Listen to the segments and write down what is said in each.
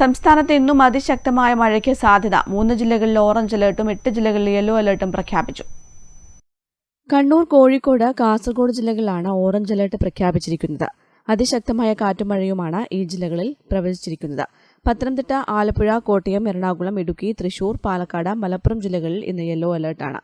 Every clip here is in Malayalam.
സംസ്ഥാനത്ത് ഇന്നും അതിശക്തമായ മഴയ്ക്ക് സാധ്യത. മൂന്ന് ജില്ലകളിൽ ഓറഞ്ച് അലേർട്ടും എട്ട് ജില്ലകളിൽ യെല്ലോ അലേർട്ടും പ്രഖ്യാപിച്ചു. കണ്ണൂർ കോഴിക്കോട് കാസർഗോഡ് ജില്ലകളിലാണ് ഓറഞ്ച് അലേർട്ട് പ്രഖ്യാപിച്ചിരിക്കുന്നത്. അതിശക്തമായ കാറ്റും മഴയുമാണ് ഈ ജില്ലകളിൽ പ്രവചിച്ചിരിക്കുന്നത്. പത്തനംതിട്ട ആലപ്പുഴ കോട്ടയം എറണാകുളം ഇടുക്കി തൃശൂർ പാലക്കാട് മലപ്പുറം ജില്ലകളിൽ ഇന്ന് യെല്ലോ അലർട്ടാണ്.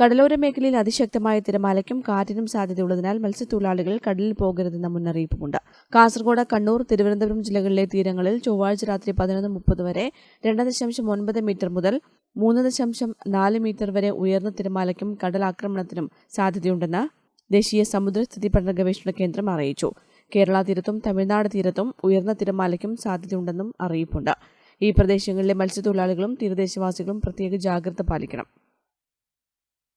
കടലോര മേഖലയിൽ അതിശക്തമായ തിരമാലയ്ക്കും കാറ്റിനും സാധ്യതയുള്ളതിനാൽ മത്സ്യത്തൊഴിലാളികൾ കടലിൽ പോകരുതെന്ന മുന്നറിയിപ്പുമുണ്ട്. കാസർഗോഡ് കണ്ണൂർ തിരുവനന്തപുരം ജില്ലകളിലെ തീരങ്ങളിൽ ചൊവ്വാഴ്ച രാത്രി പതിനൊന്ന് മുപ്പത് വരെ രണ്ട് ദശാംശം ഒൻപത് മീറ്റർ മുതൽ മൂന്ന് ദശാംശം നാല് മീറ്റർ വരെ ഉയർന്ന തിരമാലയ്ക്കും കടലാക്രമണത്തിനും സാധ്യതയുണ്ടെന്ന് ദേശീയ സമുദ്രസ്ഥിതി പഠന ഗവേഷണ കേന്ദ്രം അറിയിച്ചു. കേരള തീരത്തും തമിഴ്നാട് തീരത്തും ഉയർന്ന തിരമാലയ്ക്കും സാധ്യതയുണ്ടെന്നും അറിയിപ്പുണ്ട്. ഈ പ്രദേശങ്ങളിലെ മത്സ്യത്തൊഴിലാളികളും തീരദേശവാസികളും പ്രത്യേക ജാഗ്രത പാലിക്കണം.